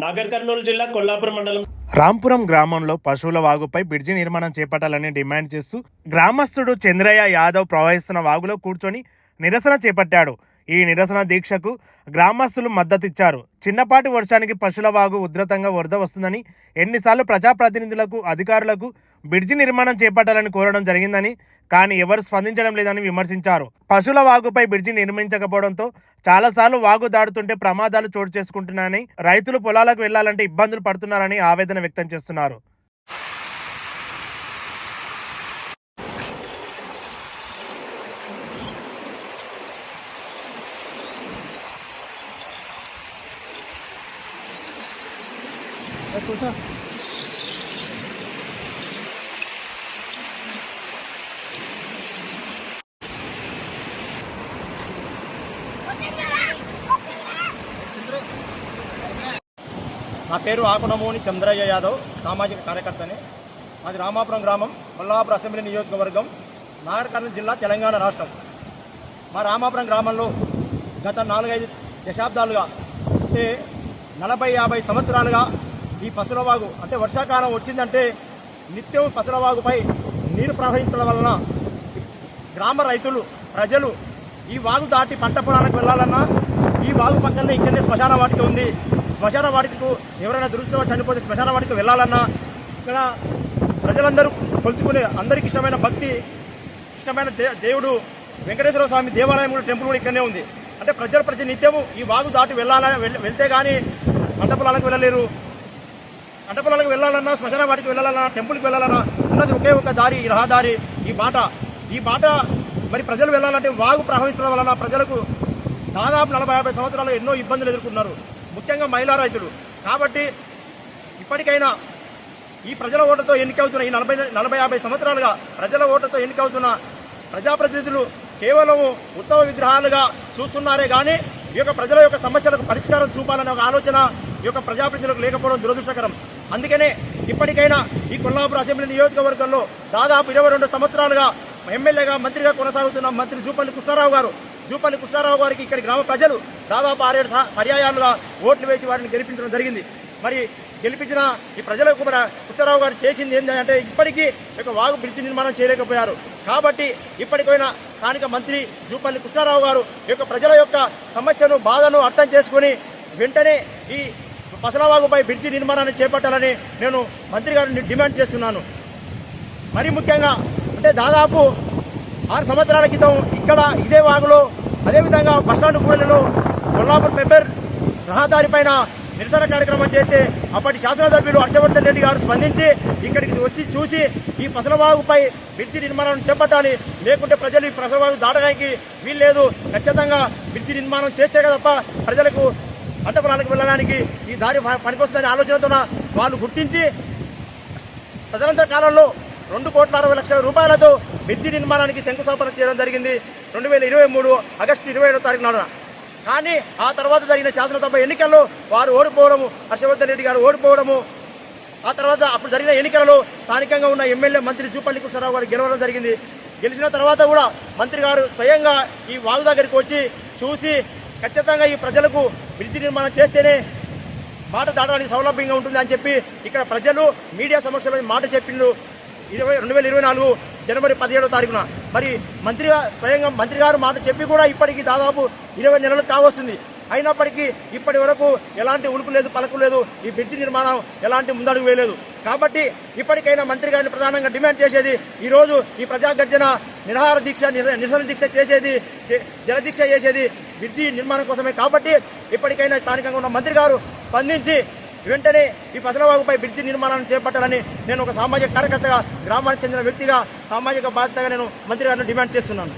నాగర్ కర్నూలు జిల్లా కొల్లాపురం మండలం. రాంపురం గ్రామంలో పశువుల వాగుపై బ్రిడ్జి నిర్మాణం చేపట్టాలని డిమాండ్ చేస్తూ గ్రామస్తుడు చంద్రయ్య యాదవ్ ప్రవహిస్తున్న వాగులో కూర్చొని నిరసన చేపట్టాడు. ఈ నిరసన దీక్షకు గ్రామస్తులు మద్దతిచ్చారు. చిన్నపాటి వర్షానికి పశువుల వాగు ఉధృతంగా వరద వస్తుందని ఎన్నిసార్లు ప్రజాప్రతినిధులకు అధికారులకు బ్రిడ్జి నిర్మాణం చేపట్టాలని కోరడం జరిగిందని కానీ ఎవరు స్పందించడం లేదని విమర్శించారు. పశువుల వాగుపై బ్రిడ్జి నిర్మించకపోవడంతో చాలాసార్లు వాగు దాడుతుంటే ప్రమాదాలు చోటు చేసుకుంటున్నాయని రైతులు పొలాలకు వెళ్ళాలంటే ఇబ్బందులు పడుతున్నారని ఆవేదన వ్యక్తం చేస్తున్నారు. నా పేరు ఆకునమోని చంద్రయ్య యాదవ్ సామాజిక కార్యకర్తని. మాది రామాపురం గ్రామం కొల్లాపురం అసెంబ్లీ నియోజకవర్గం నాగర్ కర్నూలు జిల్లా తెలంగాణ రాష్ట్రం. మా రామాపురం గ్రామంలో గత నాలుగైదు దశాబ్దాలుగా అంటే నలభై యాభై సంవత్సరాలుగా ఈ పసులవాగు అంటే వర్షాకాలం వచ్చిందంటే నిత్యం పసులవాగుపై నీరు ప్రవహించడం వలన గ్రామ రైతులు ప్రజలు ఈ వాగు దాటి పంట పొలాలకు వెళ్ళాలన్నా ఈ వాగు పక్కనే ఇక్కడనే శ్మశాన వాటిక ఉంది. శ్మశాన వాటికకు ఎవరైనా దురుస్తుగా చనిపోతే శ్మశాన వాటికి వెళ్ళాలన్నా ఇక్కడ ప్రజలందరూ కొలుచుకునే అందరికి ఇష్టమైన భక్తి ఇష్టమైన దే- దేవుడు వెంకటేశ్వర స్వామి దేవాలయం కూడా టెంపుల్ కూడా ఇక్కడనే ఉంది. అంటే ప్రజలు ప్రతి నిత్యము ఈ వాగు దాటి వెళ్ళాలని వెళ్తే కానీ పంట పొలాలకు వెళ్ళలేరు. పంట పొలాలకు వెళ్ళాలన్నా శ్మశాన వాటికి వెళ్ళాలన్నా టెంపుల్కి వెళ్ళాలన్నా ఉన్నది ఒకే ఒక దారి ఈ రహదారి. ఈ బాట ఈ బాట మరి ప్రజలు వెళ్ళాలంటే వాగు ప్రవహించడం వలన ప్రజలకు దాదాపు నలభై యాభై సంవత్సరాలు ఎన్నో ఇబ్బందులు ఎదుర్కొన్నారు. ముఖ్యంగా మహిళా రైతులు. కాబట్టి ఇప్పటికైనా ఈ ప్రజల ఓటుతో ఎన్నికవుతున్న ఈ నలభై నలభై యాభై సంవత్సరాలుగా ప్రజల ఓటుతో ఎన్నికవుతున్న ప్రజాప్రతినిధులు కేవలం ఉత్తమ విగ్రహాలుగా చూస్తున్నారే కానీ ఈ యొక్క ప్రజల యొక్క సమస్యలకు పరిష్కారం చూపాలనే ఒక ఆలోచన ఈ యొక్క ప్రజాప్రతినిధులకు లేకపోవడం దురదృష్టకరం. అందుకనే ఇప్పటికైనా ఈ కొల్లాపూర్ అసెంబ్లీ నియోజకవర్గంలో దాదాపు ఇరవై రెండు సంవత్సరాలుగా ఎమ్మెల్యేగా మంత్రిగా కొనసాగుతున్న మంత్రి జూపల్లి కృష్ణారావు గారు. జూపల్లి కృష్ణారావు గారికి ఇక్కడి గ్రామ ప్రజలు దాదాపు ఆరేడు పర్యాయాలుగా ఓట్లు వేసి వారిని గెలిపించడం జరిగింది. మరి గెలిపించిన ఈ ప్రజలకు మన కృష్ణారావు గారు చేసింది ఏంటంటే ఇప్పటికీ ఒక వాగు బ్రిడ్జి నిర్మాణం చేయలేకపోయారు. కాబట్టి ఇప్పటికైనా స్థానిక మంత్రి జూపల్లి కృష్ణారావు గారు ఈ యొక్క ప్రజల యొక్క సమస్యను బాధను అర్థం చేసుకుని వెంటనే ఈ పసలవాగుపై బ్రిడ్జి నిర్మాణాన్ని చేపట్టాలని నేను మంత్రి గారిని డిమాండ్ చేస్తున్నాను. మరి ముఖ్యంగా అంటే దాదాపు ఆరు సంవత్సరాల క్రితం ఇక్కడ ఇదే వాగులో అదేవిధంగా బస్టాండ్ కూడలిలో కొల్లాపూర్ పెబ్బర్ రహదారి పైన నిరసన కార్యక్రమం చేస్తే అప్పటి శాసనసభ్యులు హర్షవర్ధన్ రెడ్డి గారు స్పందించి ఇక్కడికి వచ్చి చూసి ఈ పసలవాగుపై బ్రిడ్జి నిర్మాణం చేపట్టాలి. లేకుంటే ప్రజలు ఈ పసలవాగు దాటడానికి వీల్లేదు. ఖచ్చితంగా బ్రిడ్జి నిర్మాణం చేస్తే తప్ప ప్రజలకు పంట వెళ్ళడానికి ఈ దారి పనికొస్తుందనే ఆలోచనతో వాళ్ళు గుర్తించి తదనంతర కాలంలో రెండు కోట్ల అరవై లక్షల రూపాయలతో మిర్చి నిర్మాణానికి శంకుస్థాపన చేయడం జరిగింది. రెండు వేల ఇరవై మూడు ఆగస్టు ఇరవై ఏడో తారీఖు నాడున. కానీ ఆ తర్వాత జరిగిన శాసనసభ ఎన్నికల్లో వారు ఓడిపోవడము హర్షవర్ధన్ రెడ్డి గారు ఓడిపోవడము ఆ తర్వాత అప్పుడు జరిగిన ఎన్నికలలో స్థానికంగా ఉన్న ఎమ్మెల్యే మంత్రి జూపల్లి కృష్ణారావు గారు గెలవడం జరిగింది. గెలిచిన తర్వాత కూడా మంత్రి గారు స్వయంగా ఈ వాగు దగ్గరికి వచ్చి చూసి ఖచ్చితంగా ఈ ప్రజలకు బ్రిడ్జి నిర్మాణం చేస్తేనే మాట దాటడానికి సౌలభ్యంగా ఉంటుంది అని చెప్పి ఇక్కడ ప్రజలు మీడియా సమక్షంలో మాట చెప్పిండు ఇరవై రెండు వేల ఇరవై నాలుగు జనవరి పదిహేడో తారీఖున. మరి మంత్రి స్వయంగా మంత్రి గారు మాట చెప్పి కూడా ఇప్పటికి దాదాపు ఇరవై నెలలు కావస్తుంది. అయినప్పటికీ ఇప్పటి వరకు ఎలాంటి ఉలుపు లేదు పలుకు లేదు ఈ బ్రిడ్జి నిర్మాణం ఎలాంటి ముందడుగు వేయలేదు. కాబట్టి ఇప్పటికైనా మంత్రి గారిని ప్రధానంగా డిమాండ్ చేసేది ఈ రోజు ఈ ప్రజాగర్జన నిరహార నిరాహార దీక్ష నిరసన దీక్ష చేసేది జలదీక్ష చేసేది బ్రిడ్జి నిర్మాణం కోసమే. కాబట్టి ఇప్పటికైనా స్థానికంగా ఉన్న మంత్రి గారు స్పందించి వెంటనే ఈ పసలవాగుపై బ్రిడ్జి నిర్మాణాన్ని చేపట్టాలని నేను ఒక సామాజిక కార్యకర్తగా గ్రామానికి చెందిన వ్యక్తిగా సామాజిక బాధ్యతగా నేను మంత్రి గారిని డిమాండ్ చేస్తున్నాను.